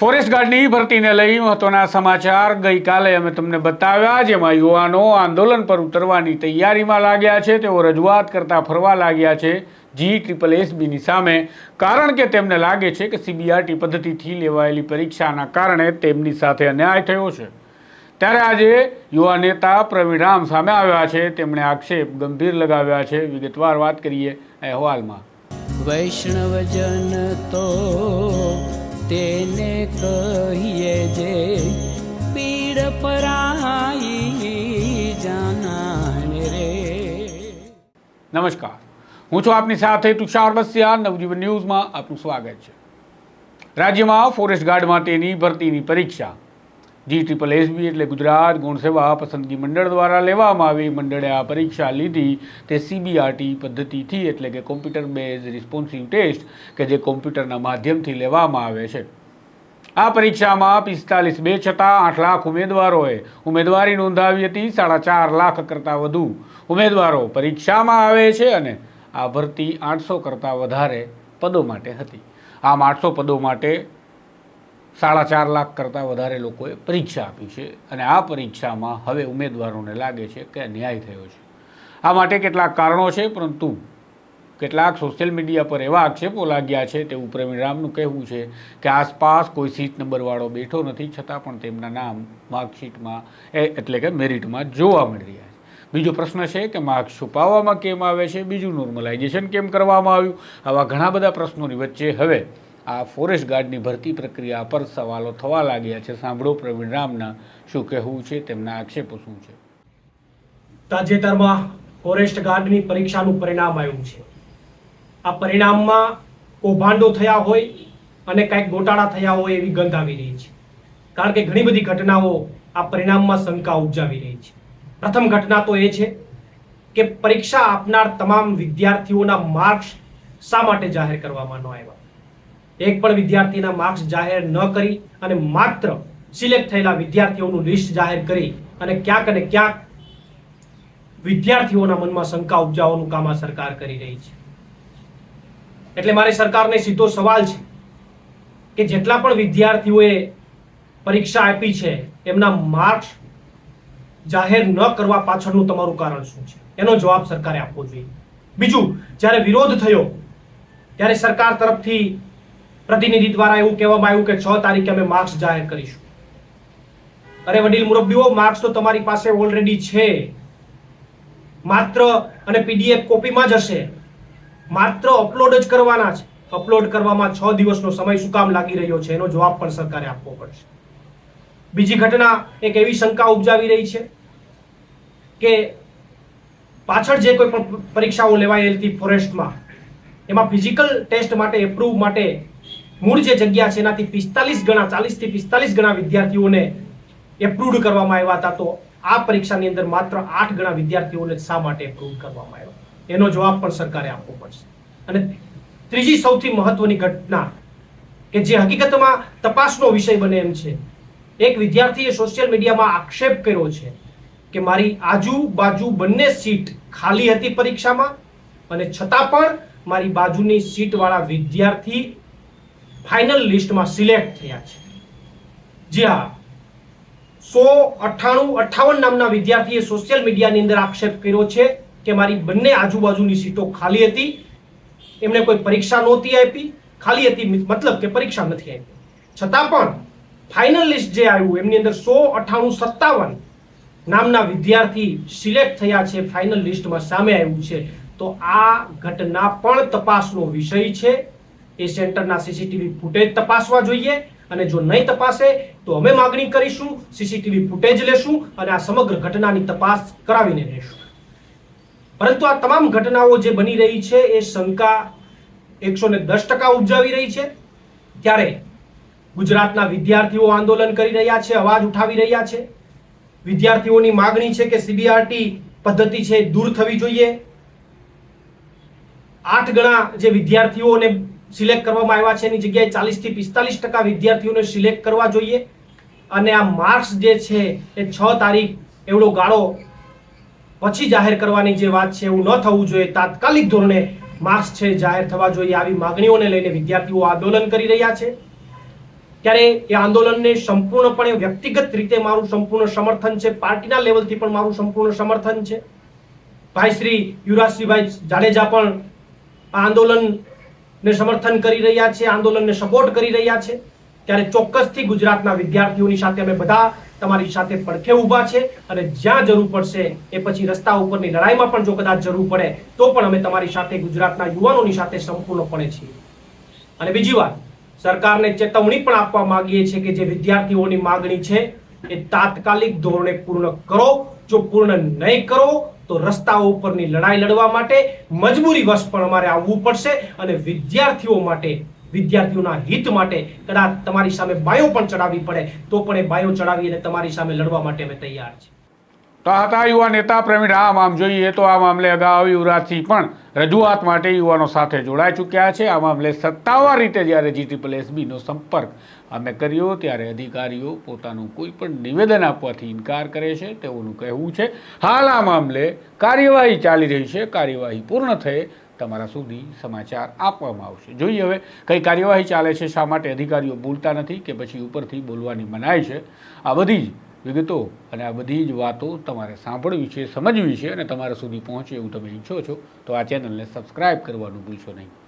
Forest ગાર્ડની ભરતીને લઈ મહત્વના સમાચાર ગઈકાલે અમે તમને બતાવ્યા, જેમાં યુવાનો આંદોલન પર ઉતરવાની તૈયારીમાં લાગ્યા છે. તેઓ રજૂઆત કરતા ફરવા લાગ્યા છે જી ટ્રિપલ એસબીની સામે, કારણ કે તેમને લાગે છે કે સીબીઆરટી પદ્ધતિથી લેવાયેલી પરીક્ષાના કારણે તેમની સાથે અન્યાય થયો છે. ત્યારે આજે યુવા નેતા પ્રવીણ રામ સામે આવ્યા છે. તેમણે આક્ષેપ ગંભીર લગાવ્યા છે. વિગતવાર વાત કરીએ અહેવાલમાં. વૈષ્ણવજન તો તેને કહીએ જે પીડ પરાઈ જાણે રે. નમસ્કાર. હું છું આપની સાથે તુષાર બસિયા નવજીવન ન્યૂઝમાં આપનું સ્વાગત છે. રાજ્યમાં ફોરેસ્ટ ગાર્ડ માટેની ભરતીની પરીક્ષા જી ટ્રિપલ એસબી એટલે ગુજરાત ગુણ સેવા પસંદગી મંડળ દ્વારા લેવામાં આવી મંડળે આ પરીક્ષા લીધી. તે સીબીઆરટી પદ્ધતિથી એટલે કે કોમ્પ્યુટર બેઝ રિસ્પોન્સિવ ટેસ્ટ કે જે કોમ્પ્યુટરના માધ્યમથી લેવામાં આવે છે. આ પરીક્ષામાં પિસ્તાલીસ બે છતાં આઠ લાખ ઉમેદવારોએ ઉમેદવારી નોંધાવી હતી. સાડા ચાર લાખ કરતાં વધુ ઉમેદવારો પરીક્ષામાં આવે છે અને આ ભરતી આઠસો કરતાં વધારે પદો માટે હતી. આમ આઠસો પદો માટે સાડા ચાર લાખ કરતાં વધારે લોકોએ પરીક્ષા આપી છે અને આ પરીક્ષામાં હવે ઉમેદવારોને લાગે છે કે અન્યાય થયો છે. આ માટે કેટલાક કારણો છે, પરંતુ કેટલાક સોશિયલ મીડિયા પર એવા આક્ષેપો લાગ્યા છે તેવું પ્રવીણ રામનું કહેવું છે કે આસપાસ કોઈ સીટ નંબરવાળો બેઠો નથી, છતાં પણ તેમના નામ માર્કશીટમાં એટલે કે મેરિટમાં જોવા મળી રહ્યા છે. બીજો પ્રશ્ન છે કે માર્ક્સ છુપાવવામાં કેમ આવે છે? બીજું નોર્મલાઇઝેશન કેમ કરવામાં આવ્યું? આવા ઘણા બધા પ્રશ્નોની વચ્ચે હવે આ ફોરેસ્ટ ગાર્ડની ભરતી પ્રક્રિયા પર સવાલો થવા લાગ્યા છે. સાંભળો પ્રવીણ રામના શું કહેવું છે, તેમના આક્ષેપો શું છે? તાજેતરમાં ફોરેસ્ટ ગાર્ડની પરીક્ષાનું પરિણામ આવ્યું છે. આ પરિણામમાં કૌભાંડો થયા હોય અને કંઈક ગોટાળા થયા હોય એવી ગંધ આવી રહી છે. કારણ કે ઘણી બધી ઘટનાઓ આ પરિણામમાં શંકા ઉપજાવી રહી છે. પ્રથમ ઘટના તો એ છે કે પરીક્ષા આપનાર તમામ વિદ્યાર્થીઓના માર્ક્સ શા માટે જાહેર કરવામાં ન આવ્યા? એક પણ વિદ્યાર્થીના માર્ક્સ જાહેર ન કરી અને માત્ર સિલેક્ટ થયેલા વિદ્યાર્થીઓનું લિસ્ટ જાહેર કરી અને ક્યાંક અને ક્યાંક વિદ્યાર્થીઓના મનમાં શંકા ઉપજાવવાનું કામ આ સરકાર કરી રહી છે. એટલે મારે સરકારને સીધો સવાલ છે કે જેટલા પણ વિદ્યાર્થીઓએ પરીક્ષા આપી છે, એમના માર્ક્સ જાહેર ન કરવા પાછળનું તમારું કારણ શું છે? એનો જવાબ સરકારે આપવો જોઈએ. બીજું, જ્યારે વિરોધ થયો, ત્યારે સરકાર તરફથી પ્રતિનિધિ દ્વારા એવું કહેવામાં આવ્યું કે છ તારીખે અમે માર્ક્સ જાહેર કરીશું. અરે વડીલ મુરબ્બીઓ, માર્ક્સ તો તમારી પાસે ઓલરેડી છે. માત્ર અને પીડીએફ કોપીમાં જ હશે. માત્ર અપલોડ જ કરવાના છે. અપલોડ કરવામાં છ દિવસનો સમય શું કામ લાગી રહ્યો છે એનો જવાબ પણ સરકારે આપવો પડશે. બીજી ઘટના એક એવી શંકા ઉપજાવી રહી છે કે પાછળ જે કોઈ પણ પરીક્ષાઓ લેવાયેલી હતી ફોરેસ્ટમાં, એમાં ફિઝિકલ ટેસ્ટ માટે એપ્રુવ માટે મૂળ જે જગ્યા છે, એનાથી પિસ્તાલીસ ગણા, ચાલીસથી પિસ્તાલીસ ગણા વિદ્યાર્થીઓને એપ્રુવડ કરવામાં આવ્યા હતા. તો આ પરીક્ષાની અંદર માત્ર આઠ ગણા વિદ્યાર્થીઓને શા માટે એપ્રુવ કરવામાં આવ્યા? એનો જવાબ પણ સરકારે આપવો પડશે. અને ત્રીજી સૌથી મહત્વની ઘટના કે જે હકીકતમાં તપાસનો વિષય બને એમ છે. એક વિદ્યાર્થીએ સોશિયલ મીડિયામાં આક્ષેપ કર્યો છે કે મારી આજુબાજુ બંને સીટ ખાલી હતી પરીક્ષામાં અને છતાં પણ મારી બાજુની સીટવાળા વિદ્યાર્થી ફાઇનલ લિસ્ટમાં સિલેક્ટ થયા છે. જી હા. સો અઠ્ઠાણું અઠ્ઠાવન નામના વિદ્યાર્થીએ સોશિયલ મીડિયાની અંદર આક્ષેપ કર્યો છે કે મારી બંને આજુબાજુની સીટો ખાલી હતી. એમને કોઈ પરીક્ષા નહોતી આપી. ખાલી હતી મતલબ કે પરીક્ષા નથી આપી. છતાં પણ ફાઇનલ લિસ્ટ જે આવ્યું, એમની અંદર સો અઠ્ઠાણું સત્તાવન નામના વિદ્યાર્થી સિલેક્ટ થયા છે, ફાઇનલ લિસ્ટમાં સામે આવ્યું છે. તો આ ઘટના પણ તપાસનો વિષય છે. એ સેન્ટરના સીસીટીવી ફૂટેજ તપાસવા જોઈએ અને જો નહીં તપાસે, તો અમે માગણી કરીશું સીસીટીવી ફૂટેજ લેશું અને આ સમગ્ર ઘટનાની તપાસ કરાવીને લેશું. પરંતુ આ તમામ ઘટનાઓ જે બની રહી છે, એ શંકા એકસો ને દસ ટકા ઉપજાવી રહી છે. ત્યારે ગુજરાતના વિદ્યાર્થીઓ આંદોલન કરી રહ્યા છે, અવાજ ઉઠાવી રહ્યા છે. વિદ્યાર્થીઓની માગણી છે કે સીબીઆરટી પદ્ધતિ છે દૂર થવી જોઈએ. આઠ ગણા જે વિદ્યાર્થીઓને સિલેક્ટ કરવામાં આવ્યા છે. એની જગ્યાએ ચાલીસથી પિસ્તાલીસ ટકા વિદ્યાર્થીઓને સિલેક્ટ કરવા જોઈએ. અને આ માર્ક્સ જે છે એ છ તારીખ એવડો ગાળો પછી જાહેર કરવાની જે વાત છે એવું ન થવું જોઈએ. તાત્કાલિક ધોરણે માર્ક્સ છે જાહેર થવા જોઈએ. આવી માગણીઓને લઈને વિદ્યાર્થીઓ આંદોલન કરી રહ્યા છે. ત્યારે એ આંદોલનને સંપૂર્ણપણે વ્યક્તિગત રીતે મારું સંપૂર્ણ સમર્થન છે. પાર્ટીના લેવલથી પણ મારું સંપૂર્ણ સમર્થન છે. ભાઈ શ્રી યુવરાજસિંહભાઈ જાડેજા પણ આ આંદોલનને સમર્થન કરી રહ્યા છે, આંદોલનને સપોર્ટ કરી રહ્યા છે. ત્યારે ચોક્કસથી ગુજરાતના વિદ્યાર્થીઓની સાથે અમે બધા તમારી સાથે પડખે ઊભા છે અને જ્યાં જરૂર પડશે એ પછી રસ્તા ઉપરની લડાઈમાં પણ જો કદાચ જરૂર પડે, તો પણ અમે તમારી સાથે ગુજરાતના યુવાનોની સાથે સંપૂર્ણપણે છીએ. અને બીજી વાત, સરકારને ચેતવણી પણ આપવા માંગીએ છીએ કે જે વિદ્યાર્થીઓની માગણી છે એ તાત્કાલિક ધોરણે પૂર્ણ કરો. જો પૂર્ણ નહીં કરો તો રસ્તાઓ ઉપરની લડાઈ લડવા માટે મજબૂરી વશ પણ અમારે આવવું પડશે અને વિદ્યાર્થીઓ માટે, વિદ્યાર્થીઓના હિત માટે કદાચ તમારી સામે બાયો પણ ચડાવવી પડે, તો પણ એ બાયો ચડાવી અને તમારી સામે લડવા માટે અમે તૈયાર છીએ. તો આ હતા યુવા નેતા પ્રવીણ રામ આમ જોઈએ તો આ મામલે અગાઉ યુવરાજસિંહ પણ રજૂઆત માટે યુવાનો સાથે જોડાઈ ચૂક્યા છે. આ મામલે સત્તાવાર રીતે જ્યારે જી ટ્રિપલ એસબીનો સંપર્ક અમે કર્યો ત્યારે અધિકારીઓ પોતાનું કોઈ પણ નિવેદન આપવાથી ઇનકાર કરે છે, તેઓનું કહેવું છે, હાલ આ મામલે કાર્યવાહી ચાલી રહી છે, કાર્યવાહી પૂર્ણ થયે, તમારા સુધી સમાચાર આપવામાં આવશે. જોઈએ હવે કઈ કાર્યવાહી ચાલે છે, શા માટે અધિકારીઓ બોલતા નથી કે પછી ઉપરથી બોલવાની મનાય છે? આ બધી જ વિગતો અને આ બધી જ વાતો તમારે સાંભળવી છે, સમજવી છે અને તમારા સુધી પહોંચે એવું તમે ઈચ્છો છો, તો આ ચેનલને સબસ્ક્રાઇબ કરવાનું ભૂલશો નહીં.